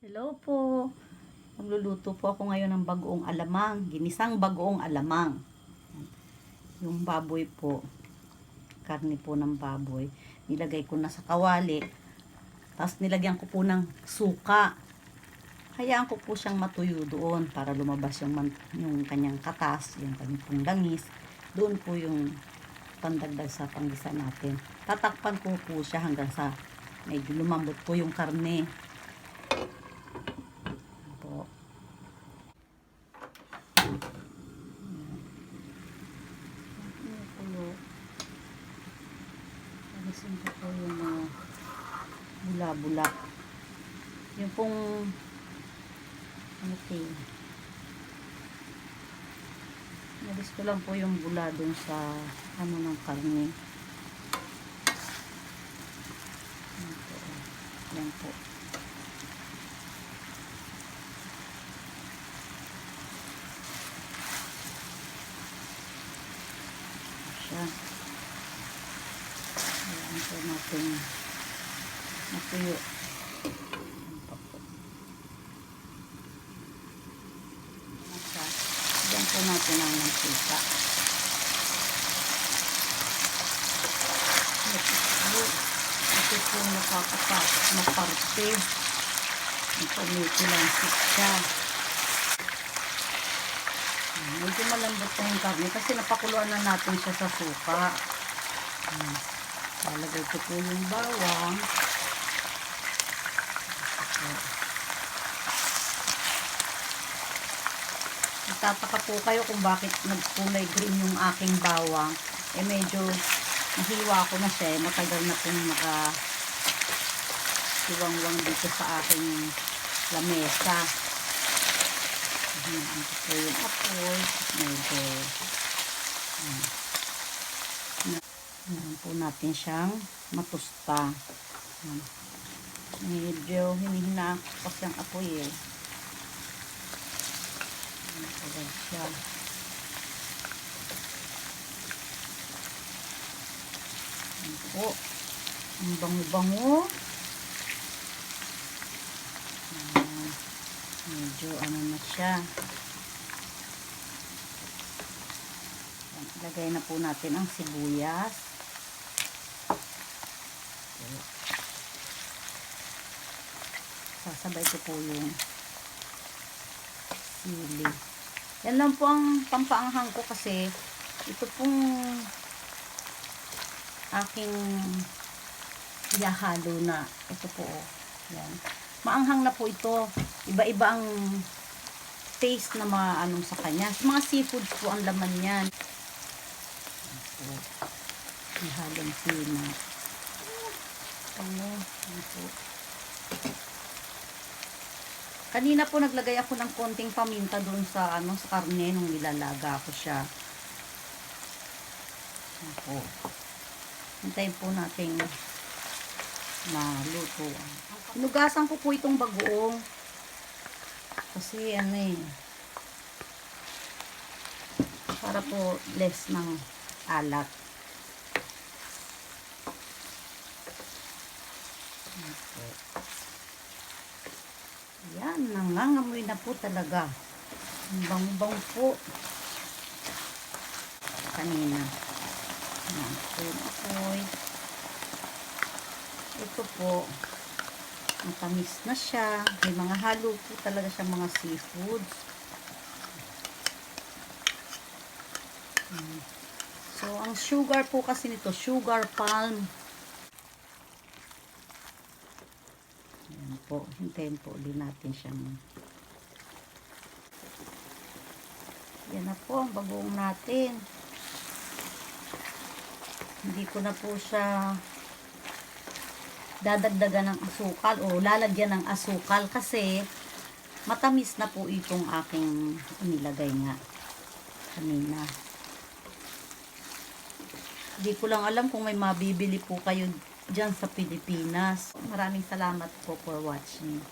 Hello po. Magluluto po ako ngayon ng bagoong alamang. Ginisang bagoong alamang. Yung baboy po. Karne po ng baboy. Nilagay ko na sa kawali. Tapos nilagyan ko po ng suka. Hayaan ko po siyang matuyo doon para lumabas yung, yung kanyang katas, yung kanyang langis. Doon po yung pandagdag sa panggisa natin. Tatakpan ko po siya hanggang sa medyo lumambot po yung karne. po. Kumukulo. Alisin ko po yung mga bula-bula. Yung pong ano ito eh. Nalis ko lang po yung bula dun sa ano ng karne. Po. Yan po. siya. Ayan po natin natuyo. Ayan po. Ayan po natin ang mantika. Ito po. Ito po nakakatakot na parte. Ito medyo lansik siya. Medyo malambot pa yung karne kasi napakuluan na natin siya sa suka. Hmm. Lalagay ko po yung bawang. Nagtataka po kayo kung bakit nagkulay green yung aking bawang. Eh medyo nahiwa ko na siya. eh. Matagal na pong naka siwangwang dito sa aking lamesa. Ayan, po yung apoy. Medyo, ayan. Ayan po natin siyang matusta. Ayan. Medyo hinihina kasi ang apoy eh. Ayan, agad siya. Ayan po. Ang bango-bango. Medyo ano na siya. Ayan, Ilagay na po natin ang sibuyas. Sasabay ko po yung sili. Yan lang po ang pampaanghang ko kasi ito pong aking ihahalo na. Ito po. oh. Yan. Maanghang na po ito. Iba-iba ang taste na maanong sa kanya. Mga seafood po ang laman yan. Ito. Ihalong sina. Ano? Ano po. Kanina po naglagay ako ng konting paminta doon sa ano sa karne nung nilalaga ko siya. Po. Hintayin po nating maluto. Hinugasan ko po itong bagoong. Kasi ano eh. Para po less ng alat. Po. Yan, nangangamoy na po talaga. Ang bang-bang po. Kanina. Yan po. Ito po, matamis na siya. May mga halo po talaga siya mga seafoods. Mm. So, ang sugar po kasi nito, sugar palm. Ayan po, hintayin po ulit natin siyang yan na po ang bagoong natin. Hindi ko na po siya dadagdagan ng asukal o lalagyan ng asukal kasi matamis na po itong aking inilagay nga kanina. Hindi ko lang alam kung may mabibili po kayo dyan sa Pilipinas. Maraming salamat po for watching.